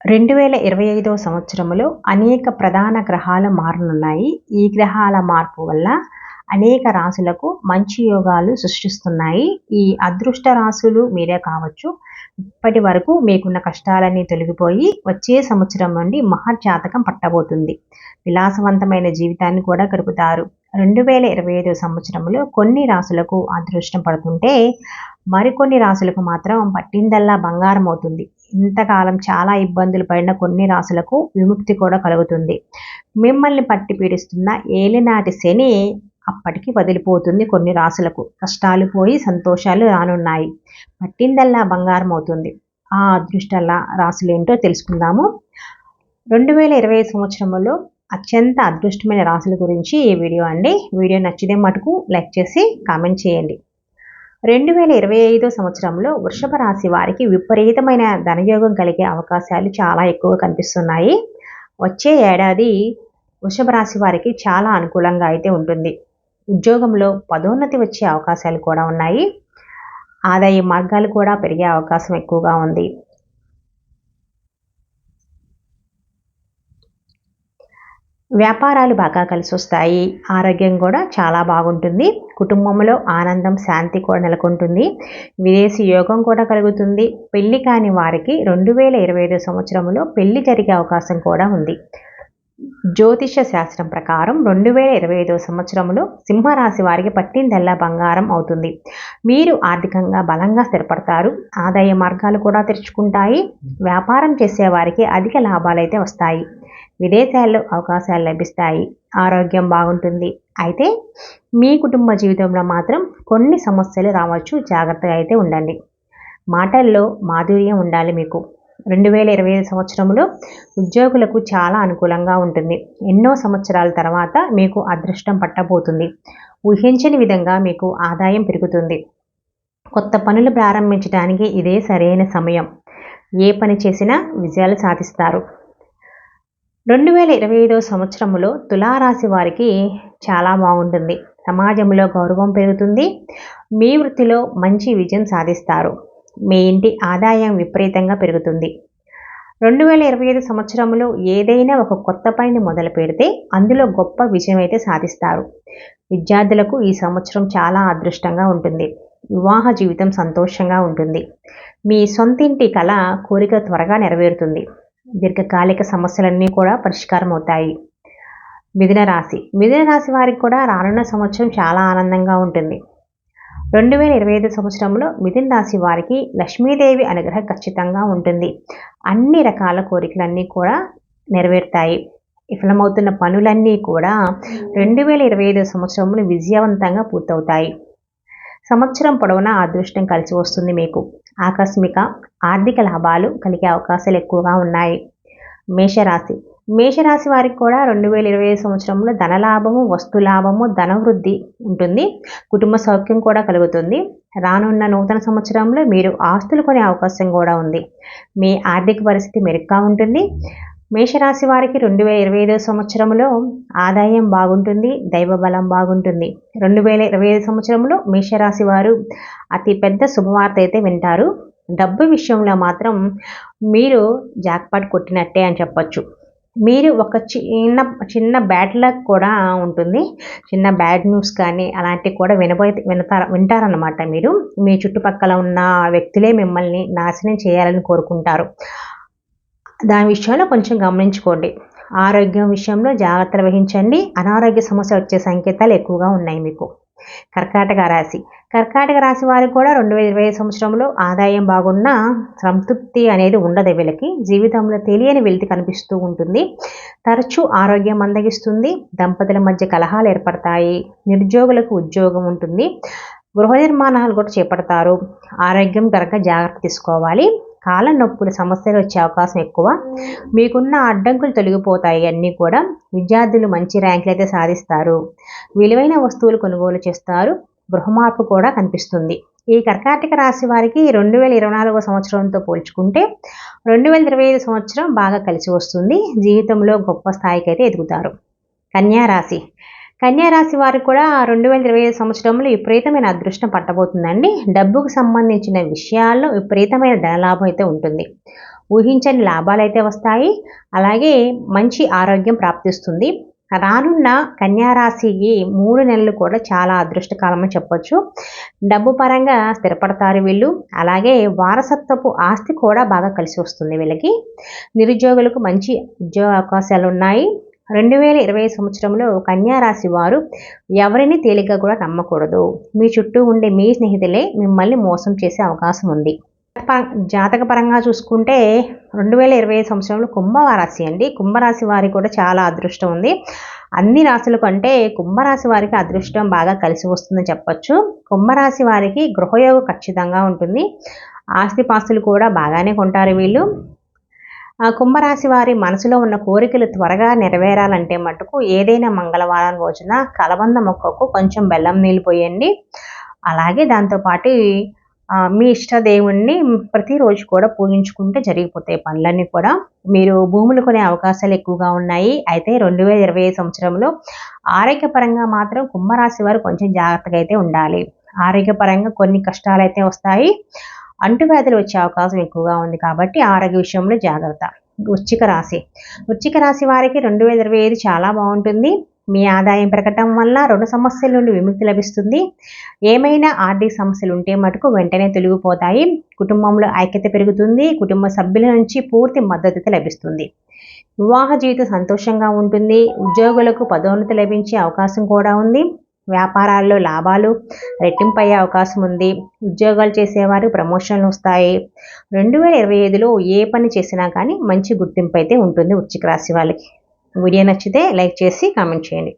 రెండు వేల ఇరవై ఐదవ సంవత్సరంలో అనేక ప్రధాన గ్రహాలు మారనున్నాయి ఈ గ్రహాల మార్పు వల్ల అనేక రాశులకు మంచి యోగాలు సృష్టిస్తున్నాయి. ఈ అదృష్ట రాశులు మీరే కావచ్చు. ఇప్పటి వరకు మీకున్న కష్టాలన్నీ తొలగిపోయి వచ్చే సంవత్సరం నుండి మహర్జాతకం పట్టబోతుంది. విలాసవంతమైన జీవితాన్ని కూడా గడుపుతారు. రెండు వేల ఇరవై ఐదు సంవత్సరంలో కొన్ని రాశులకు అదృష్టం పడుతుంటే మరికొన్ని రాశులకు మాత్రం పట్టిందల్లా బంగారం అవుతుంది ఇంతకాలం చాలా ఇబ్బందులు పడిన కొన్ని రాశులకు విముక్తి కూడా కలుగుతుంది. మిమ్మల్ని పట్టి పీడిస్తున్న ఏలినాటి శని అప్పటికి వదిలిపోతుంది కొన్ని రాశులకు కష్టాలు పోయి సంతోషాలు రానున్నాయి. పట్టిందల్లా బంగారం అవుతుంది. ఆ అదృష్టాల రాశులు ఏంటో తెలుసుకుందాము. రెండు వేల ఇరవై సంవత్సరంలో అత్యంత అదృష్టమైన రాశుల గురించి ఈ వీడియో అండి. వీడియో నచ్చితే మటుకు లైక్ చేసి కామెంట్ చేయండి. రెండు వేల ఇరవై ఐదో సంవత్సరంలో వృషభ రాశి వారికి విపరీతమైన ధనయోగం కలిగే అవకాశాలు చాలా ఎక్కువ కనిపిస్తున్నాయి. వచ్చే ఏడాది వృషభ రాశి వారికి చాలా అనుకూలంగా అయితే ఉంటుంది. ఉద్యోగంలో పదోన్నతి వచ్చే అవకాశాలు కూడా ఉన్నాయి. ఆదాయ మార్గాలు కూడా పెరిగే అవకాశం ఎక్కువగా ఉంది. వ్యాపారాలు బాగా కలిసి వస్తాయి ఆరోగ్యం కూడా చాలా బాగుంటుంది. కుటుంబంలో ఆనందం శాంతి కూడా నెలకొంటుంది. విదేశీ యోగం కూడా కలుగుతుంది. పెళ్ళి కాని వారికి రెండు వేల ఇరవై ఐదు సంవత్సరంలో పెళ్ళి జరిగే అవకాశం కూడా ఉంది. జ్యోతిష శాస్త్రం ప్రకారం రెండు వేల ఇరవై ఐదవ సంవత్సరంలో సింహరాశి వారికి పట్టిందల్లా బంగారం అవుతుంది. మీరు ఆర్థికంగా బలంగా స్థిరపడతారు. ఆదాయ మార్గాలు కూడా తెరుచుకుంటాయి. వ్యాపారం చేసే వారికి అధిక లాభాలు అయితే వస్తాయి. విదేశాల్లో అవకాశాలు లభిస్తాయి. ఆరోగ్యం బాగుంటుంది. అయితే మీ కుటుంబ జీవితంలో మాత్రం కొన్ని సమస్యలు రావచ్చు. జాగ్రత్తగా అయితే ఉండండి. మాటల్లో మాధుర్యం ఉండాలి మీకు. రెండు వేల ఇరవై ఐదు సంవత్సరంలో ఉద్యోగులకు చాలా అనుకూలంగా ఉంటుంది. ఎన్నో సంవత్సరాల తర్వాత మీకు అదృష్టం పట్టబోతుంది. ఊహించని విధంగా మీకు ఆదాయం పెరుగుతుంది. కొత్త పనులు ప్రారంభించడానికి ఇదే సరైన సమయం. ఏ పని చేసినా విజయాలు సాధిస్తారు. రెండు వేల ఇరవై ఐదో సంవత్సరంలో తులారాశి వారికి చాలా బాగుంటుంది. సమాజంలో గౌరవం పెరుగుతుంది. మీ వృత్తిలో మంచి విజయం సాధిస్తారు. మీ ఇంటి ఆదాయం విపరీతంగా పెరుగుతుంది. రెండు వేల ఇరవై ఐదు సంవత్సరంలో ఏదైనా ఒక కొత్త పనిని మొదలు పెడితే అందులో గొప్ప విజయం అయితే సాధిస్తారు. విద్యార్థులకు ఈ సంవత్సరం చాలా అదృష్టంగా ఉంటుంది. వివాహ జీవితం సంతోషంగా ఉంటుంది. మీ సొంతింటి కళ కోరిక త్వరగా నెరవేరుతుంది. దీర్ఘకాలిక సమస్యలన్నీ కూడా పరిష్కారం అవుతాయి మిథున రాశి మిథున రాశి వారికి కూడా రానున్న సంవత్సరం చాలా ఆనందంగా ఉంటుంది. రెండు వేల ఇరవై ఐదు సంవత్సరంలో మిథున్ రాశి వారికి లక్ష్మీదేవి అనుగ్రహం ఖచ్చితంగా ఉంటుంది. అన్ని రకాల కోరికలన్నీ కూడా నెరవేరుతాయి. విఫలమవుతున్న పనులన్నీ కూడా రెండు వేల ఇరవై ఐదు సంవత్సరంలో విజయవంతంగా పూర్తవుతాయి. సంవత్సరం పొడవునా అదృష్టం కలిసి వస్తుంది మీకు. ఆకస్మిక ఆర్థిక లాభాలు కలిగే అవకాశాలు ఎక్కువగా ఉన్నాయి. మేషరాశి మేషరాశి వారికి కూడా రెండు వేల ఇరవై ఐదు సంవత్సరంలో ధనలాభము వస్తులాభము ధనవృద్ధి ఉంటుంది. కుటుంబ సౌఖ్యం కూడా కలుగుతుంది. రానున్న నూతన సంవత్సరంలో మీరు ఆస్తులు కొనే అవకాశం కూడా ఉంది. మీ ఆర్థిక పరిస్థితి మెరుగ్గా ఉంటుంది. మేషరాశి వారికి రెండు వేల ఇరవై ఐదో సంవత్సరంలో ఆదాయం బాగుంటుంది దైవ బలం బాగుంటుంది. రెండు వేల ఇరవై ఐదు సంవత్సరంలో మేషరాశి వారు అతి పెద్ద శుభవార్త అయితే వింటారు. డబ్బు విషయంలో మాత్రం మీరు జాక్పాట్ కొట్టినట్టే అని చెప్పచ్చు. మీరు ఒక చిన్న చిన్న బ్యాడ్ లక్ కూడా ఉంటుంది. చిన్న బ్యాడ్ న్యూస్ కానీ అలాంటివి కూడా వినబోయి వినతారు వింటారనమాట మీరు. మీ చుట్టుపక్కల ఉన్న వ్యక్తులే మిమ్మల్ని నాశనం చేయాలని కోరుకుంటారు. దాని విషయంలో కొంచెం గమనించుకోండి. ఆరోగ్యం విషయంలో జాగ్రత్తలు వహించండి. అనారోగ్య సమస్య వచ్చే సంకేతాలు ఎక్కువగా ఉన్నాయి మీకు. కర్కాటక రాశి. కర్కాటక రాశి వారికి కూడా రెండు వేల ఇరవై సంవత్సరంలో ఆదాయం బాగున్న సంతృప్తి అనేది ఉండదు వీళ్ళకి. జీవితంలో తెలియని వెలితి కనిపిస్తూ ఉంటుంది. తరచూ ఆరోగ్యం మందగిస్తుంది. దంపతుల మధ్య కలహాలు ఏర్పడతాయి. నిరుద్యోగులకు ఉద్యోగం ఉంటుంది. గృహ నిర్మాణాలు కూడా చేపడతారు. ఆరోగ్యం కనుక జాగ్రత్త తీసుకోవాలి. కాళ్ళ నొప్పుల సమస్యలు వచ్చే అవకాశం ఎక్కువ. మీకున్న అడ్డంకులు తొలగిపోతాయి. అన్నీ కూడా విద్యార్థులు మంచి ర్యాంకులు అయితే సాధిస్తారు. విలువైన వస్తువులు కొనుగోలు చేస్తారు. గృహమార్పు కూడా కనిపిస్తుంది. ఈ కర్కాటక రాశి వారికి రెండు వేల ఇరవై నాలుగో సంవత్సరంతో పోల్చుకుంటే రెండు వేల ఇరవై ఐదు సంవత్సరం బాగా కలిసి వస్తుంది. జీవితంలో గొప్ప స్థాయికి అయితే ఎదుగుతారు. కన్యా రాశి. కన్యారాశి వారికి కూడా రెండు వేల ఇరవై ఐదు సంవత్సరంలో విపరీతమైన అదృష్టం పట్టబోతుందండి. డబ్బుకు సంబంధించిన విషయాల్లో విపరీతమైన ధనలాభం అయితే ఉంటుంది. ఊహించని లాభాలు అయితే వస్తాయి. అలాగే మంచి ఆరోగ్యం ప్రాప్తిస్తుంది. రానున్న కన్యారాశికి మూడు నెలలు కూడా చాలా అదృష్టకాలం అని చెప్పొచ్చు. డబ్బు పరంగా స్థిరపడతారు వీళ్ళు. అలాగే వారసత్వపు ఆస్తి కూడా బాగా కలిసి వస్తుంది వీళ్ళకి. నిరుద్యోగులకు మంచి ఉద్యోగ అవకాశాలు ఉన్నాయి. రెండు వేల ఇరవై సంవత్సరంలో కన్యారాశి వారు ఎవరిని తేలిగ్గా కూడా నమ్మకూడదు. మీ చుట్టూ ఉండే మీ స్నేహితులే మిమ్మల్ని మోసం చేసే అవకాశం ఉంది. జాతక పరంగా చూసుకుంటే రెండు వేల ఇరవై సంవత్సరంలో కుంభరాశి అండి. కుంభరాశి వారికి కూడా చాలా అదృష్టం ఉంది. అన్ని రాశుల కంటే కుంభరాశి వారికి అదృష్టం బాగా కలిసి వస్తుందని చెప్పచ్చు. కుంభరాశి వారికి గృహయోగం ఖచ్చితంగా ఉంటుంది. ఆస్తిపాస్తులు కూడా బాగానే కొంటారు వీళ్ళు. కుంభరాశి వారి మనసులో ఉన్న కోరికలు త్వరగా నెరవేరాలంటే మటుకు ఏదైనా మంగళవారం రోజున కలబంద మొక్కకు కొంచెం బెల్లం నీళ్ళు పోయండి. అలాగే దాంతోపాటు మీ ఇష్ట దేవుణ్ణి ప్రతిరోజు కూడా పూజించుకుంటే జరిగిపోతాయి పనులన్నీ కూడా. మీరు భూములు కొనే అవకాశాలు ఎక్కువగా ఉన్నాయి. అయితే రెండు వేల ఇరవై ఐదు సంవత్సరంలో ఆరోగ్యపరంగా మాత్రం కుంభరాశి వారు కొంచెం జాగ్రత్తగా అయితే ఉండాలి. ఆరోగ్యపరంగా కొన్ని కష్టాలు అయితే వస్తాయి. అంటువ్యాధులు వచ్చే అవకాశం ఎక్కువగా ఉంది కాబట్టి ఆరోగ్య విషయంలో జాగ్రత్త. వృచ్చిక రాశి. వృచ్చిక రాశి వారికి రెండు వేల ఇరవై ఐదు చాలా బాగుంటుంది. మీ ఆదాయం పెరగటం వల్ల రుణ సమస్యల నుండి విముక్తి లభిస్తుంది. ఏమైనా ఆర్థిక సమస్యలు ఉంటే మటుకు వెంటనే తొలగిపోతాయి. కుటుంబంలో ఐక్యత పెరుగుతుంది. కుటుంబ సభ్యుల నుంచి పూర్తి మద్దతు లభిస్తుంది. వివాహ జీవితం సంతోషంగా ఉంటుంది. ఉద్యోగులకు పదోన్నతి లభించే అవకాశం కూడా ఉంది. వ్యాపారాల్లో లాభాలు రెట్టింపయ్యే అవకాశం ఉంది. ఉద్యోగాలు చేసేవారు ప్రమోషన్లు వస్తాయి. రెండు వేల ఇరవై ఐదులో ఏ పని చేసినా కానీ మంచి గుర్తింపు అయితే ఉంటుంది వృచ్చిక రాశి వాళ్ళకి. వీడియో నచ్చితే లైక్ చేసి కామెంట్ చేయండి.